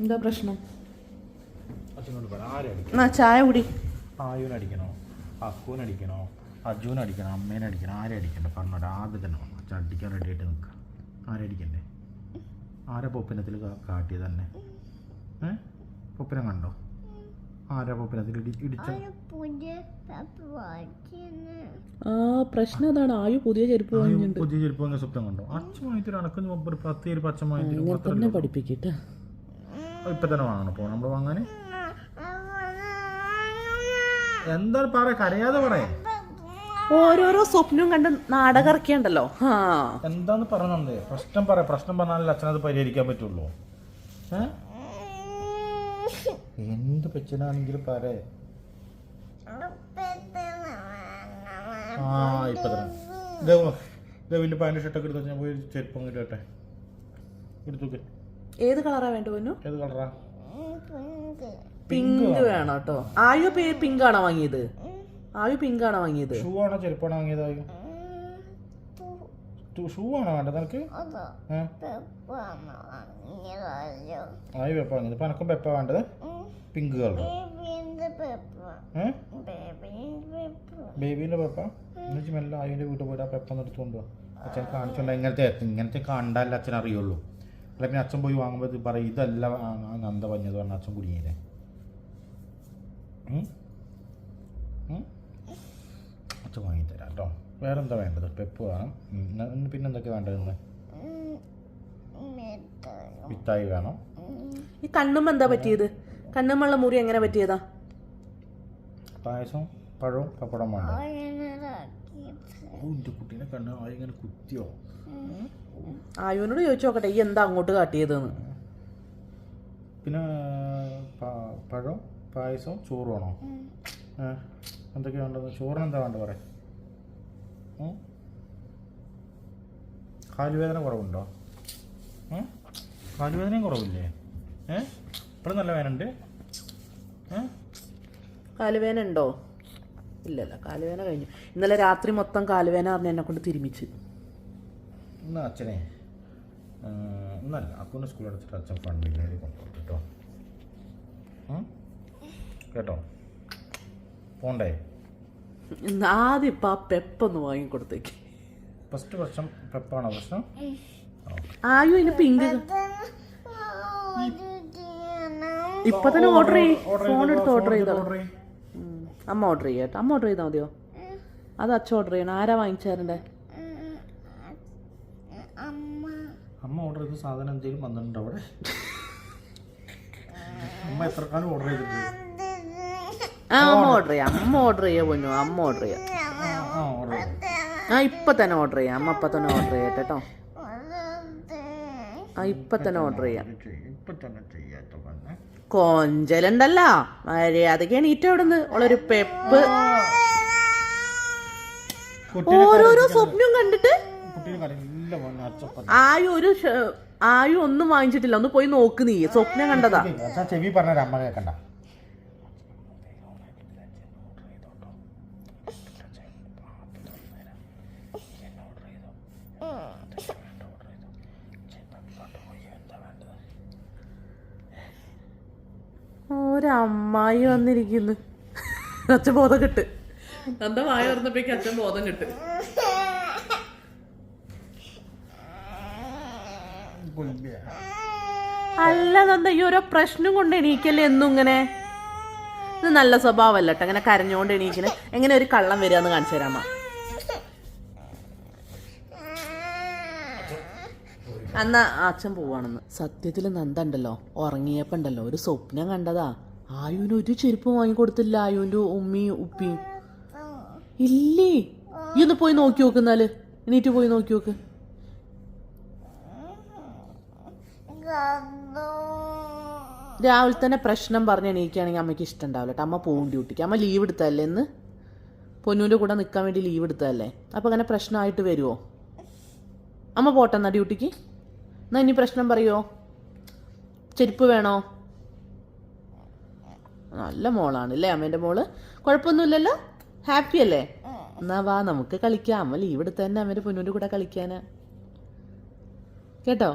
എന്താ പ്രശ്നം? അച്ഛനോട് പറ കുടി അടിക്കണം? അടിക്കണോ ചായ അടിക്കണോ? ആയുനടിക്കണോ അടിക്കണം? അമ്മേനെ അടിക്കണം? ആരെ അടിക്കണ്ട? പറഞ്ഞോട്ടെ ആദ്യം തന്നെ അച്ഛൻ അടിക്കാൻ റെഡി ആയിട്ട് നിൽക്കുക ആരെ അടിക്കണ്ടേ? ആരെ പൊപ്പിനത്തിൽ കാട്ടിയത് തന്നെ? ഏ? പൊപ്പിനെ കണ്ടോ? ആരാ പൊപ്പിനത്തിൽ ഇടിച്ച ആ പ്രശ്നം അതാണ്. ആയു പുതിയ ചെരുപ്പ് വാങ്ങിയിട്ടുണ്ട്. പുതിയ ചെരുപ്പ് അങ്ങനെ സ്വപ്നം കണ്ടോ? അച്ഛമായിട്ട് അണക്കുന്ന ഒരു പത്ത് ചെരുപ്പ് പച്ചമായിട്ട് ഇങ്ങനെ തന്നെ പഠിപ്പിക്കട്ടെ. ഇപ്പൊ തന്നെ വാങ്ങണം. പോ നമ്മൾ വാങ്ങാൻ എന്താ പറ കരയാതെ പറയാ. ഓരോരോ സ്വപ്നവും കണ്ട് നാടകം ഉണ്ടല്ലോ ആ എന്താന്ന് പറഞ്ഞത് പ്രശ്നം പറ പ്രശ്നം പറഞ്ഞാലേ അച്ഛനത് പരിഹരിക്കാൻ പറ്റുള്ളൂ. എന്ത് പെച്ചനാണെങ്കിലും പറ. ആ ഇപ്പൊ തന്നെ ഗവിന്റെ പാന്റ് ഷർട്ടൊക്കെ എടുത്ത് ഞാൻ പോയി ചെരുപ്പം അങ്ങോട്ട് കേട്ടെ എടുത്തു ഏത് കളറാ വേണ്ട പൊന്നു? ഏത് കളറാ? പിങ്ക് വേണം കേട്ടോ ആയു പേ പിങ്ക് ആണോ വാങ്ങിയത്? ആയു പിങ്ക് ആണോ വാങ്ങിയത്? ഷൂ ആണോ ചെരുപ്പാണോ വാങ്ങിയതായി ഷൂ ആണോ വേണ്ടത് നിനക്ക്? ആയി പെപ്പ വാങ്ങിയത്. ഇപ്പൊ എനക്കും പെപ്പ വേണ്ടത് പിങ്ക് കളർ ബേബിന്റെ ബേബീന്റെ പെപ്പ എന്നുവെച്ചാൽ മെല്ലെ ആയുവിന്റെ വീട്ടിൽ പോയിട്ട് ആ പെപ്പ നിർത്തുകൊണ്ടോ അച്ഛൻ കാണിച്ചോണ്ട് ഇങ്ങനത്തെ ഇങ്ങനത്തെ കണ്ടാലേ അച്ഛൻ അറിയുള്ളൂ അല്ല പിന്നെ അച്ഛൻ പോയി വാങ്ങുമ്പോൾ ഇത് പറയും ഇതല്ല നന്ദ പറഞ്ഞത് പറഞ്ഞ അച്ഛൻ കുടുങ്ങിയില്ലേ? അച്ഛൻ വാങ്ങിത്തരാം കേട്ടോ. വേറെ എന്താ വേണ്ടത്? പെപ്പ് വേണം. പിന്നെ എന്തൊക്കെ വേണ്ടത് മിഠായി വേണം. ഈ കണ്ണും എന്താ പറ്റിയത്? കണ്ണുമുള്ള മുറി എങ്ങനെ പറ്റിയതാ? പായസം പഴവും പപ്പടം വേണ്ട? ഓ എന്റെ കുട്ടീനെ കണ്ണ് ആയിങ്ങനെ കുത്തിയോ? ആയുവിനോട് ചോദിച്ചു നോക്കട്ടെ ഈ എന്താ അങ്ങോട്ട് കാട്ടിയതെന്ന്? പിന്നെ പഴം പായസം ചോറ് വേണോ? ഏ എന്തൊക്കെയാ വേണ്ടത്? ചോറിന് എന്താ വേണ്ടത് പറയാം. കാലുവേദന കുറവുണ്ടോ? കാലുവേദനയും കുറവില്ലേ? ഏ? ഇപ്പോഴും നല്ല വേനുണ്ട് കാലുവേന ഉണ്ടോ? ഇല്ലല്ല കാലുവേന കഴിഞ്ഞു. ഇന്നലെ രാത്രി മൊത്തം കാലുവേന പറഞ്ഞ എന്നെ കൊണ്ട് തിരുമിച്ച്. ഇന്ന് അച്ഛനെ ആ, ഇന്നല്ല. അക്കുന്റെ സ്കൂളിൽ അടച്ചിട്ട് അച്ഛൻ ഫണ്ടിലേക്ക് കൊണ്ടുപോകും കേട്ടോ. കേട്ടോ? പോണ്ടേ? ഇന്ന് ആദ്യം ഇപ്പം ആ പെപ്പൊന്ന് വാങ്ങിക്കൊടുത്തേക്ക്. ഫസ്റ്റ് വർഷം പെപ്പാണോ പ്രശ്നം? ആയോ ഇനി പിങ്ക് ഇപ്പൊ തന്നെ ഓർഡർ ചെയ്യും. ഫോൺ എടുത്ത് ഓർഡർ ചെയ്തോ ഓർഡർ ചെയ്യ്. അമ്മ ഓർഡർ ചെയ്യട്ടെ അമ്മ ഓർഡർ ചെയ്താൽ മതിയോ? അത് അച്ഛൻ ഓർഡർ ചെയ്യണം. ആരാ വാങ്ങിച്ചാരണ്ടേ അമ്മ ഓർഡർ ചെയ്ത സാധനം എന്തെങ്കിലും വന്നിട്ടുണ്ടോ അവിടെ? അമ്മ എത്ര കാലം ഓർഡർ ചെയ്തിട്ടുണ്ട് ആ അമ്മ ഓർഡർ ചെയ്യാം. അമ്മ ഓർഡർ ചെയ്യാ പൊന്നു? അമ്മ ഓർഡർ ചെയ്യാം. ആ ഇപ്പൊ തന്നെ ഓർഡർ ചെയ്യാം. അമ്മ ഇപ്പൊ തന്നെ ഓർഡർ ചെയ്യട്ടെ കേട്ടോ. ഇപ്പൊ തന്നെ ഓർഡർ ചെയ്യാം. ഇപ്പൊ തന്നെ ചെയ്യാത്ത പറഞ്ഞേ കൊഞ്ചലുണ്ടല്ല. മര്യാദയ്ക്ക് എണീറ്റ് അവിടുന്ന് ഉള്ളൊരു പെപ്പ്. ഓരോരോ സ്വപ്നം കണ്ടിട്ട്. ആയു ഒരു ആയു ഒന്നും വാങ്ങിച്ചിട്ടില്ല. ഒന്ന് പോയി നോക്ക് നീ. സ്വപ്നം കണ്ടതാ. ചെവി പറഞ്ഞ അമ്മ കേക്കണ്ട ഒരമ്മായി വന്നിരിക്കുന്നു. അച്ഛൻ ബോധം കിട്ട്. നന്ദ വായ പറഞ്ഞപ്പോഴേക്ക് അച്ഛൻ ബോധം കിട്ട്. അല്ല നന്ദ ഈ ഓരോ പ്രശ്നം കൊണ്ട് എണീക്കല്ലേ എന്നും ഇങ്ങനെ? ഇത് നല്ല സ്വഭാവമല്ല കേട്ടോ അങ്ങനെ കരഞ്ഞുകൊണ്ട് എണീക്കണേ. എങ്ങനെ ഒരു കള്ളം വരിക എന്ന് കാണിച്ചു തരാമ അന്നാ അച്ഛൻ പോവാണെന്ന്. സത്യത്തിൽ നന്ദ ഉണ്ടല്ലോ ഉറങ്ങിയപ്പോ ഉണ്ടല്ലോ ഒരു സ്വപ്നം കണ്ടതാ. ആയുവിന് ഒരു ചെരുപ്പ് വാങ്ങിക്കൊടുത്തില്ല ആയുവിന്റെ ഉമ്മയും ഉപ്പിയും. ഇല്ലേ? ഈ ഒന്ന് പോയി നോക്കി നോക്ക് എന്നാൽ. എണീറ്റ് പോയി നോക്കി നോക്ക്. രാവിലെ തന്നെ പ്രശ്നം പറഞ്ഞ് എണീക്കുകയാണെങ്കിൽ അമ്മയ്ക്ക് ഇഷ്ടം ഉണ്ടാവില്ല കേട്ടോ. അമ്മ പോകും ഡ്യൂട്ടിക്ക്. അമ്മ ലീവ് എടുത്തല്ലേ എന്ന് പൊന്നൂന്റെ കൂടെ നിൽക്കാൻ വേണ്ടി ലീവ് എടുത്തതല്ലേ? അപ്പോൾ അങ്ങനെ പ്രശ്നമായിട്ട് വരുമോ അമ്മ പോട്ടെ എന്നാ ഡ്യൂട്ടിക്ക്? എന്നാ ഇനി പ്രശ്നം പറയുമോ ചെരുപ്പ് വേണോ? നല്ല മോളാണ് അല്ലേ അമ്മേന്റെ മോൾ? കുഴപ്പമൊന്നുമില്ലല്ലോ? ഹാപ്പി അല്ലേ? എന്നാ വാ നമുക്ക് കളിക്കാം. അമ്മ ലീവ് എടുത്ത് തന്നെ അമ്മേന്റെ പൊന്നൂന്റെ കൂടെ കളിക്കാന്. കേട്ടോ?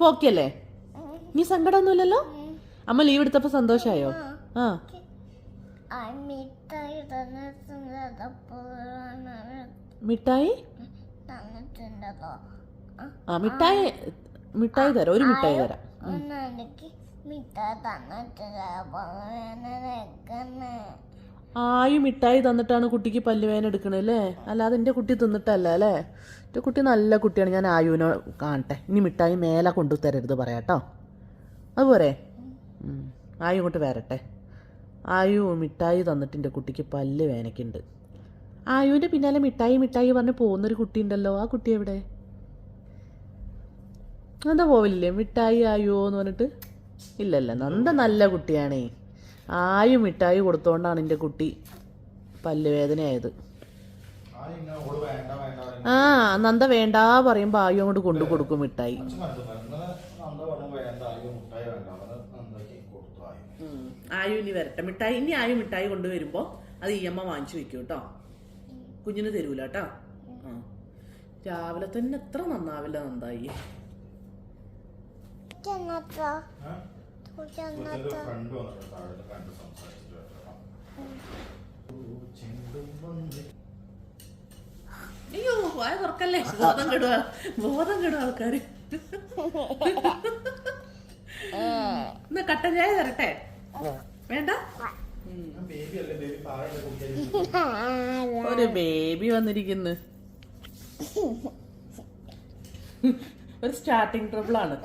പോക്കിയല്ലേ നീ സങ്കടമൊന്നുമില്ലല്ലോ? അമ്മ ലീവ് എടുത്തപ്പോ സന്തോഷായോ? ആ. മിഠായി? ആ മിഠായി മിഠായി തരാം. ഒരു മിഠായി തരാം. ആയി മിഠായി തന്നിട്ടാണ് കുട്ടിക്ക് പല്ലുവേന എടുക്കണത് അല്ലേ? അല്ലാതെ എന്റെ കുട്ടി തിന്നിട്ടല്ല അല്ലേ? എന്റെ കുട്ടി നല്ല കുട്ടിയാണ്. ഞാൻ ആയുവിനെ കാണട്ടെ. ഇനി മിഠായി മേലെ കൊണ്ടു തരരുത് പറയാട്ടോ അതുപോലെ. ആയു ഇങ്ങോട്ട് വരട്ടെ. ആയു മിഠായി തന്നിട്ട് എന്റെ കുട്ടിക്ക് പല്ല് വേനയ്ക്കുണ്ട് ആയുവിന്റെ പിന്നാലെ മിഠായി മിഠായി പറഞ്ഞ് പോകുന്നൊരു കുട്ടി ഉണ്ടല്ലോ ആ കുട്ടി എവിടെ? എന്താ പോവില്ലേ? മിഠായി ആയുവോ എന്ന് പറഞ്ഞിട്ട്? ഇല്ലല്ല നന്ദ നല്ല കുട്ടിയാണേ. ആയും മിഠായി കൊടുത്തോണ്ടാണ് എന്റെ കുട്ടി പല്ലുവേദനയായത്. ആ നന്ദ വേണ്ടാ പറയുമ്പോൾ ആയും അങ്ങോട്ട് കൊണ്ടു കൊടുക്കും മിഠായി. ആയോ ഇനി വരട്ടെ. മിഠായി ഇനി ആയു മിഠായി കൊണ്ടുവരുമ്പോൾ അത് ഈ അമ്മ വാങ്ങിച്ചു വെക്കും കേട്ടോ കുഞ്ഞിന് തരൂല കേട്ടോ ആ. രാവിലെ തന്നെ എത്ര നന്നാവില്ല നന്ദായി. അയ്യോ വായ തുറക്കല്ലേ? ബോധം കെടുക ബോധം കെടുക ആൾക്കാര്. എന്നാ കട്ടൻ ചായ തരട്ടെ? വേണ്ട? ബേബി അല്ലേ ബേബി പാറയുടെ കുട്ടിയായി ഒരു ബേബി വന്നിരിക്കുന്നു. ഒരു സ്റ്റാർട്ടിങ് ട്രബിളാണ്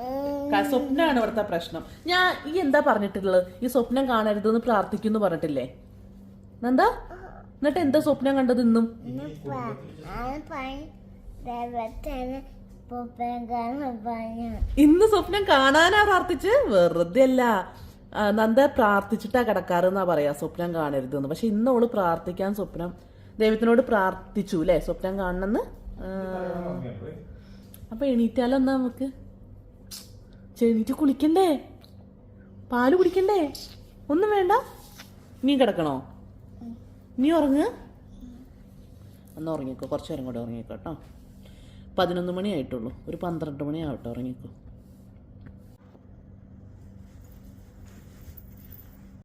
സ്വപ്നമാണ് ഇവിടുത്തെ പ്രശ്നം. ഞാൻ ഈ എന്താ പറഞ്ഞിട്ടുള്ളത്? ഈ സ്വപ്നം കാണരുതെന്ന് പ്രാർത്ഥിക്കുന്നു പറഞ്ഞിട്ടില്ലേ? എന്താ? എന്നിട്ട് എന്താ സ്വപ്നം കണ്ടത് ഇന്നും? ഇന്ന് സ്വപ്നം കാണാനാ പ്രാർത്ഥിച്ച്? വെറുതെ അല്ല. നന്ദ പ്രാർത്ഥിച്ചിട്ടാ കിടക്കാറെന്നാ പറയാ. സ്വപ്നം കാണരുത് എന്ന് പക്ഷെ ഇന്ന് ഓൾ പ്രാർത്ഥിക്കാൻ സ്വപ്നം ദൈവത്തിനോട് പ്രാർത്ഥിച്ചു അല്ലേ സ്വപ്നം കാണണമെന്ന് ആ, അപ്പൊ എണീറ്റാലോ എന്നാ നമുക്ക്? എണീറ്റ് കുളിക്കണ്ടേ? പാൽ കുടിക്കണ്ടേ? ഒന്നും വേണ്ട. നീ കിടക്കണോ? നീ ഉറങ്ങ്. ഒന്ന് ഉറങ്ങിക്കോ. കുറച്ചു നേരം കൂടെ ഉറങ്ങിക്കോ കേട്ടോ. പതിനൊന്ന് മണി ആയിട്ടുള്ളൂ. ഒരു പന്ത്രണ്ട് മണി ആവട്ടെ ഉറങ്ങിക്കോ.